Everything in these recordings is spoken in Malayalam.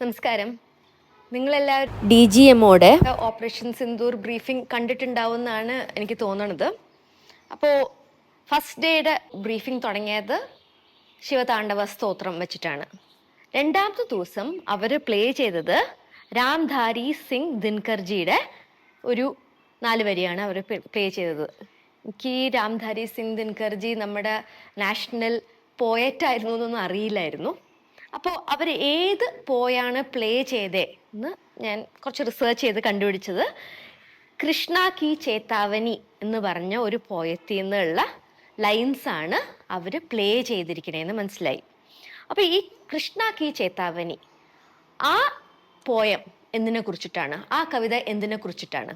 നമസ്കാരം. നിങ്ങളെല്ലാവരും ഡി ജി എമ്മോടെ ഓപ്പറേഷൻ സിന്ദൂർ ബ്രീഫിംഗ് കണ്ടിട്ടുണ്ടാവുമെന്നാണ് എനിക്ക് തോന്നണത്. അപ്പോൾ ഫസ്റ്റ് ഡേയുടെ ബ്രീഫിംഗ് തുടങ്ങിയത് ശിവതാണ്ഡവ സ്തോത്രം വെച്ചിട്ടാണ്. രണ്ടാമത്തെ ദിവസം അവർ പ്ലേ ചെയ്തത് രാംധാരി സിംഗ് ദിൻകർജിയുടെ ഒരു നാല് വരിയാണ് അവർ പ്ലേ ചെയ്തത്. എനിക്ക് ഈ രാംധാരി സിംഗ് ദിൻകർജി നമ്മുടെ നാഷണൽ പോയറ്റായിരുന്നു എന്നൊന്നും അറിയില്ലായിരുന്നു. അപ്പോൾ അവർ ഏത് പോയാണ് പ്ലേ ചെയ്തേ എന്ന് ഞാൻ കുറച്ച് റിസർച്ച് ചെയ്ത് കണ്ടുപിടിച്ചത്. കൃഷ്ണ കി ചേത്താവനി എന്ന് പറഞ്ഞ ഒരു പോയത്തിൽ നിന്നുള്ള ലൈൻസ് ആണ് അവർ പ്ലേ ചെയ്തിരിക്കണേന്ന് മനസ്സിലായി. അപ്പോൾ ഈ കൃഷ്ണ കി ചേത്താവനി ആ പോയം എന്തിനെ കുറിച്ചിട്ടാണ്? ആ കവിത എന്തിനെ കുറിച്ചിട്ടാണ്?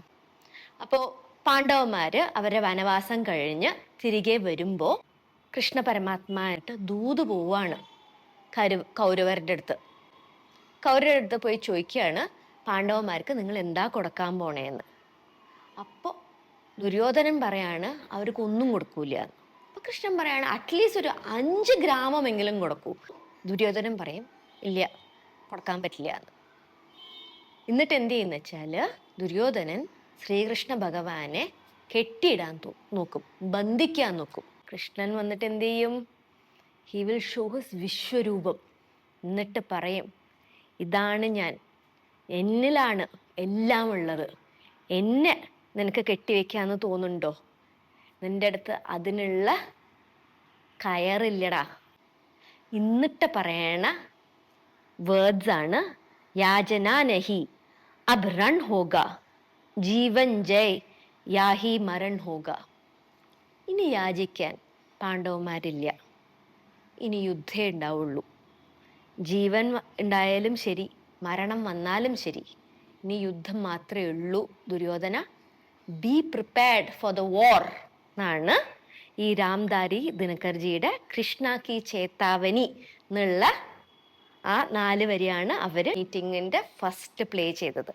അപ്പോൾ പാണ്ഡവന്മാര് അവരുടെ വനവാസം കഴിഞ്ഞ് തിരികെ വരുമ്പോൾ കൃഷ്ണ പരമാത്മായിട്ട് ദൂത് പോവാണ്. കരു കൗരവരുടെ അടുത്ത്. കൗരവരുടെ അടുത്ത് പോയി ചോദിക്കുകയാണ് പാണ്ഡവന്മാർക്ക് നിങ്ങൾ എന്താ കൊടുക്കാൻ പോണേന്ന്? അപ്പോൾ ദുര്യോധനൻ പറയാണ് അവർക്ക് ഒന്നും കൊടുക്കൂല. അപ്പൊ കൃഷ്ണൻ പറയാണ് അറ്റ്ലീസ്റ്റ് ഒരു അഞ്ച് ഗ്രാമമെങ്കിലും കൊടുക്കൂ. ദുര്യോധനൻ പറയും ഇല്ല കൊടുക്കാൻ പറ്റില്ല. എന്ന് എന്നിട്ട് എന്ത് ചെയ്യുന്ന വെച്ചാൽ ദുര്യോധനൻ ശ്രീകൃഷ്ണ ഭഗവാനെ കെട്ടിയിടാൻ നോക്കും ബന്ധിക്കാൻ നോക്കും. കൃഷ്ണൻ വന്നിട്ട് എന്ത് ചെയ്യും? ഹി വിൽ ഷോ ഹിസ് വിശ്വരൂപം. എന്നിട്ട് പറയും ഇതാണ് ഞാൻ. എന്നിലാണ് എല്ലാം ഉള്ളത്. എന്നെ നിനക്ക് കെട്ടിവെക്കാന്ന് തോന്നുന്നുണ്ടോ? നിന്റെ അടുത്ത് അതിനുള്ള കയറില്ലടാ. ഇന്നിട്ട് പറയണ വേർഡ്സ് ആണ് യാചന അബ് റൺ ഹോഗ ജീവൻ ജയ് യാഹി മരൺ ഹോഗ. ഇനി യാചിക്കാൻ പാണ്ഡവന്മാരില്ല. ഇനി യുദ്ധേ ഉണ്ടാവുള്ളൂ. ജീവൻ ഉണ്ടായാലും ശരി മരണം വന്നാലും ശരി ഇനി യുദ്ധം മാത്രമേ ഉള്ളൂ Duryodhana. Be prepared for the war എന്നാണ് ഈ രാംദാരി ദിനകർജിയുടെ കൃഷ്ണ കി ചേത്താവനി എന്നുള്ള ആ നാല് വരിയാണ് അവർ മീറ്റിങ്ങിന്റെ ഫസ്റ്റ് പ്ലേ ചെയ്തത്.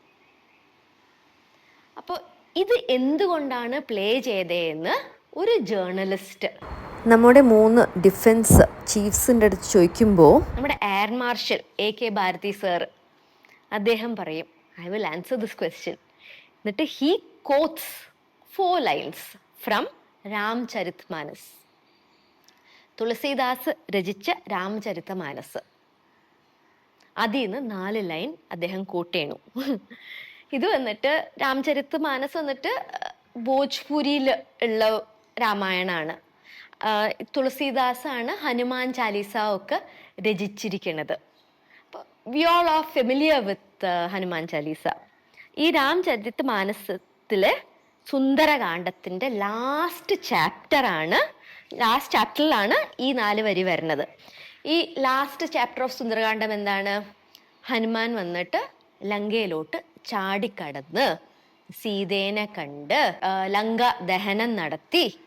അപ്പോൾ ഇത് എന്തുകൊണ്ടാണ് പ്ലേ ചെയ്തതെന്ന് ഒരു ജേർണലിസ്റ്റ് നമ്മുടെ മൂന്ന് ഡിഫൻസ് ചീഫ്സിന്റെ അടുത്ത് ചോദിക്കുമ്പോൾ നമ്മുടെ air marshal A K Bharti sir അദ്ദേഹം പറയും I will answer this question എന്നിട്ട് he quotes four lines from Ramcharit Manas Tulsidas രചിച്ച രാമചരിത മാനസ്. അതിൽ നിന്ന് നാല് ലൈൻ അദ്ദേഹം കോട്ട് ചെയ്യണു. ഇത് വന്നിട്ട് രാംചരിത് മാനസ് വന്നിട്ട് ഭോജ്പുരിയിൽ ഉള്ള രാമായണാണ്. തുളസീദാസാണ് ഹനുമാൻ ചാലീസ ഒക്കെ രചിച്ചിരിക്കുന്നത്. We all are familiar with Hanuman Chalisa. ഈ രാംചരിത് മാനസത്തിലെ സുന്ദരകാന്ഡത്തിന്റെ ലാസ്റ്റ് ചാപ്റ്റർ ആണ് ലാസ്റ്റ് ചാപ്റ്ററിലാണ് ഈ നാല് വരി വരുന്നത്. ഈ ലാസ്റ്റ് ചാപ്റ്റർ ഓഫ് സുന്ദരകാന്ഡം എന്താണ്? ഹനുമാൻ വന്നിട്ട് ലങ്കയിലോട്ട് ചാടിക്കടന്ന് സീതേനെ കണ്ട് ലങ്ക ദഹനം നടത്തി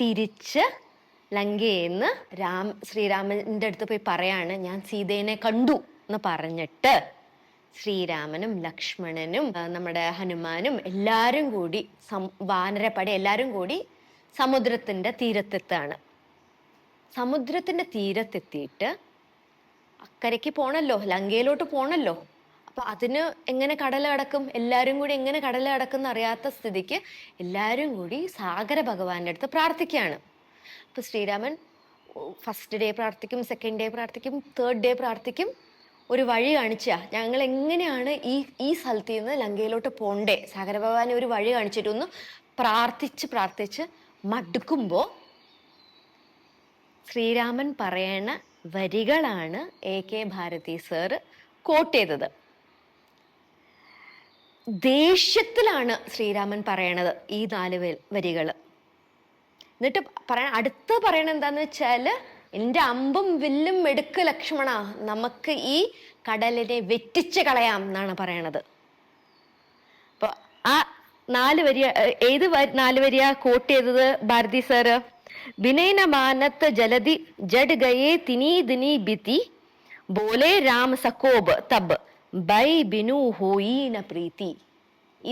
തിരിച്ച് ലങ്കയെന്ന് രാം ശ്രീരാമന്റെ അടുത്ത് പോയി പറയാണ് ഞാൻ സീതേനെ കണ്ടു എന്ന് പറഞ്ഞിട്ട് ശ്രീരാമനും ലക്ഷ്മണനും നമ്മുടെ ഹനുമാനും എല്ലാവരും കൂടി സം വാനരപ്പടി എല്ലാവരും കൂടി സമുദ്രത്തിന്റെ തീരത്തെത്താണ്. സമുദ്രത്തിന്റെ തീരത്തെത്തിയിട്ട് അക്കരയ്ക്ക് പോണല്ലോ ലങ്കയിലോട്ട് പോണല്ലോ. അപ്പൊ അതിന് എങ്ങനെ കടലടക്കും കടക്കും? എല്ലാവരും കൂടി എങ്ങനെ കടലടക്കും കടക്കും അറിയാത്ത സ്ഥിതിക്ക് എല്ലാവരും കൂടി സാഗര ഭഗവാന്റെ അടുത്ത് പ്രാർത്ഥിക്കുകയാണ്. അപ്പൊ ശ്രീരാമൻ ഫസ്റ്റ് ഡേ പ്രാർത്ഥിക്കും സെക്കൻഡ് ഡേ പ്രാർത്ഥിക്കും തേർഡ് ഡേ പ്രാർത്ഥിക്കും ഒരു വഴി കാണിച്ചാ ഞങ്ങൾ എങ്ങനെയാണ് ഈ ഈ സ്ഥലത്ത് നിന്ന് ലങ്കയിലോട്ട് പോണ്ടേ? സാഗര ഭഗവാൻ ഒരു വഴി കാണിച്ചിട്ടൊന്ന് പ്രാർത്ഥിച്ച് പ്രാർത്ഥിച്ച് മടുക്കുമ്പോൾ ശ്രീരാമൻ പറയണ വരികളാണ് A K Bharti sir quote ചെയ്തത്. ദേഷ്യത്തിലാണ് ശ്രീരാമൻ പറയണത് ഈ നാല് വരികൾ എന്നിട്ട് പറയണ അടുത്ത് പറയണ എന്താന്ന് വെച്ചാൽ എന്റെ അമ്പും വില്ലും എടുക്ക് ലക്ഷ്മണ നമുക്ക് ഈ കടലിനെ വെറ്റിച്ച് കളയാം എന്നാണ് പറയണത്. അപ്പൊ ആ നാല് വരിയ ഏത് നാല് വരിയ കോട്ട് ചെയ്തത് ഭാരതി സാറ് വിനയന മാനത്ത് ജലതി ജഡ് ഗയേ തിനി ദിനി ബിതി ബോലെ രാം സക്കോബ് തബ് ബൈ ബിനു ഹോയിന പ്രീതി.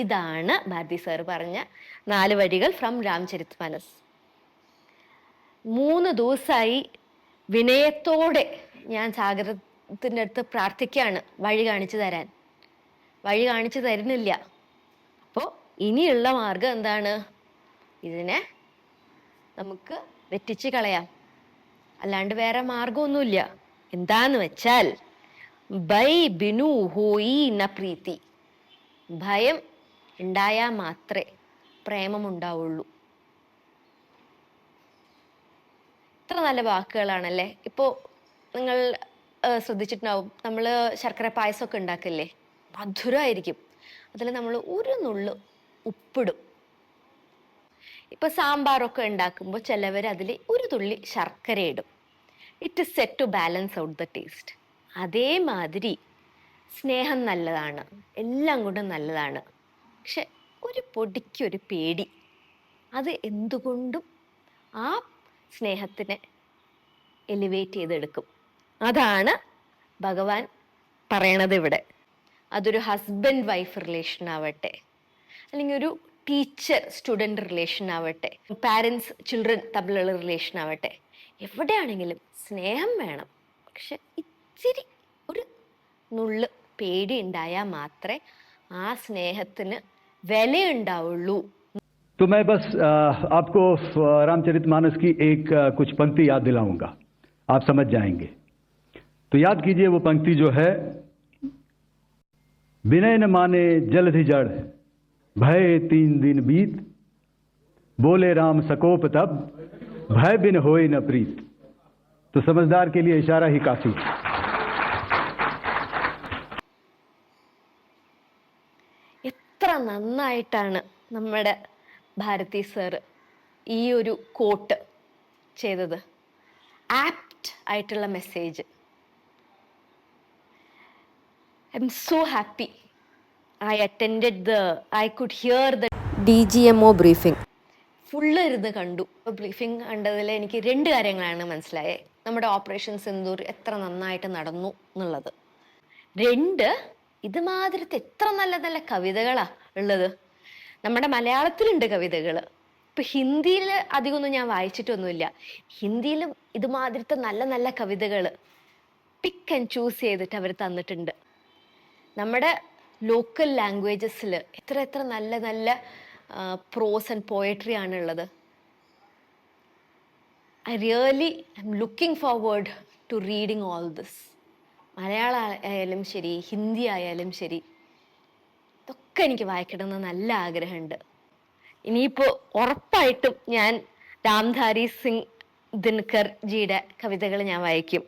ഇതാണ് ഭാരതി സാർ പറഞ്ഞ നാല് വരികൾ ഫ്രം രാംചരിത് മനസ്. മൂന്ന് ദിവസമായി വിനയത്തോടെ ഞാൻ സാഗരത്തിന്റെ അടുത്ത് പ്രാർത്ഥിക്കുകയാണ് വഴി കാണിച്ചു തരാൻ. വഴി കാണിച്ചു തരുന്നില്ല. അപ്പോൾ ഇനിയുള്ള മാർഗം എന്താണ്? ഇതിനെ നമുക്ക് വെറ്റിച്ച് കളയാം. അല്ലാണ്ട് വേറെ മാർഗമൊന്നുമില്ല. എന്താന്ന് വെച്ചാൽ ബൈ ബിനു ഹോയി ന പ്രീതി. ഭയം ഉണ്ടായാൽ മാത്രമേ പ്രേമമുണ്ടാവുള്ളൂ. ഇത്ര നല്ല വാക്കുകളാണല്ലേ? ഇപ്പോൾ നിങ്ങൾ ശ്രദ്ധിച്ചിട്ടുണ്ടാവും നമ്മൾ ശർക്കര പായസമൊക്കെ ഉണ്ടാക്കില്ലേ? മധുരമായിരിക്കും അതിൽ നമ്മൾ ഒരു നുള്ളു ഉപ്പിടും. ഇപ്പൊ സാമ്പാറൊക്കെ ഉണ്ടാക്കുമ്പോൾ ചിലവർ അതിൽ ഒരു തുള്ളി ശർക്കര ഇടും it is set to balance out the taste അതേമാതിരി സ്നേഹം നല്ലതാണ് എല്ലാം കൊണ്ടും നല്ലതാണ്. പക്ഷെ ഒരു പൊടിക്കൊരു പേടി. അത് എന്തുകൊണ്ടും ആ സ്നേഹത്തിനെ എലിവേറ്റ് ചെയ്തെടുക്കും. അതാണ് ഭഗവാൻ പറയണത് ഇവിടെ. അതൊരു ഹസ്ബൻഡ് വൈഫ് റിലേഷൻ ആവട്ടെ അല്ലെങ്കിൽ ഒരു ടീച്ചർ സ്റ്റുഡന്റ് റിലേഷൻ ആവട്ടെ പാരൻസ് ചിൽഡ്രൻ തമ്മിലുള്ള റിലേഷൻ ആവട്ടെ എവിടെയാണെങ്കിലും സ്നേഹം വേണം. പക്ഷെ ഇച്ചിരി ഒരു നുള്ള് പേടി ഉണ്ടായാൽ മാത്രമേ ആ സ്നേഹത്തിന് വിലയുണ്ടാവുള്ളൂ. तो मैं बस अ, आपको अ, रामचरितमानस की एक अ, कुछ पंक्ति याद दिलाऊंगा आप समझ जाएंगे तो याद कीजिए वो पंक्ति जो है विनय न माने जलधि जड़ भय तीन दिन बीत बोले राम सकोप तब भय बिन होए न प्रीत तो समझदार के लिए इशारा ही काफी है എത്ര നന്നായിട്ടാണ് നമ്മുടെ ഭാരതി സർ ഈ ഒരു കോട്ട് ചെയ്തത്. ആപ്റ്റ് ആയിട്ടുള്ള message I'm so happy I attend the I could hear the D G M O briefing full ഇരുന്ന് കണ്ടു. ബ്രീഫിംഗ് കണ്ടതിൽ എനിക്ക് രണ്ട് കാര്യങ്ങളാണ് മനസ്സിലായത് നമ്മുടെ ഓപ്പറേഷൻ സിന്ദൂർ എത്ര നന്നായിട്ട് നടന്നു എന്നുള്ളത്. രണ്ട് ഇതുമാതിരത്തെ എത്ര നല്ല നല്ല കവിതകളാ ഉള്ളത്. നമ്മുടെ മലയാളത്തിലുണ്ട് കവിതകൾ ഇപ്പൊ ഹിന്ദിയിൽ അധികമൊന്നും ഞാൻ വായിച്ചിട്ടൊന്നുമില്ല. ഹിന്ദിയിലും ഇതുമാതിരത്തെ നല്ല നല്ല കവിതകൾ പിക്ക് ആൻഡ് ചൂസ് ചെയ്തിട്ട് അവർ തന്നിട്ടുണ്ട്. നമ്മുടെ ലോക്കൽ ലാംഗ്വേജസിൽ എത്ര എത്ര നല്ല നല്ല പ്രോസ് ആൻഡ് പോയട്രി ആണുള്ളത്. I really I'm looking forward to reading all this Malayalam ആയാലും ശരി ഹിന്ദി ആയാലും ശരി. ഇതൊക്കെ എനിക്ക് വായിക്കണമെന്ന് നല്ല ആഗ്രഹമുണ്ട്. ഇനിയിപ്പോൾ ഉറപ്പായിട്ടും ഞാൻ രാംധാരി സിംഗ് ദിനകർ ജിയുടെ കവിതകൾ ഞാൻ വായിക്കും.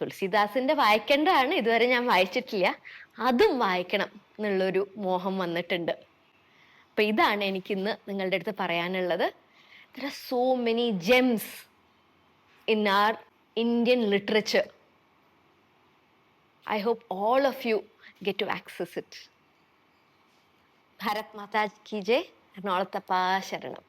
തുളസിദാസിന്റെ വായിക്കേണ്ടതാണ് ഇതുവരെ ഞാൻ വായിച്ചിട്ടില്ല. അതും വായിക്കണം എന്നുള്ളൊരു മോഹം വന്നിട്ടുണ്ട്. അപ്പൊ ഇതാണ് എനിക്കിന്ന് നിങ്ങളുടെ അടുത്ത് പറയാനുള്ളത്. So many gems in our Indian literature I hope all of you get to access it Bharat Mata ki Jai എറണാകുളത്തപ്പ ശരണം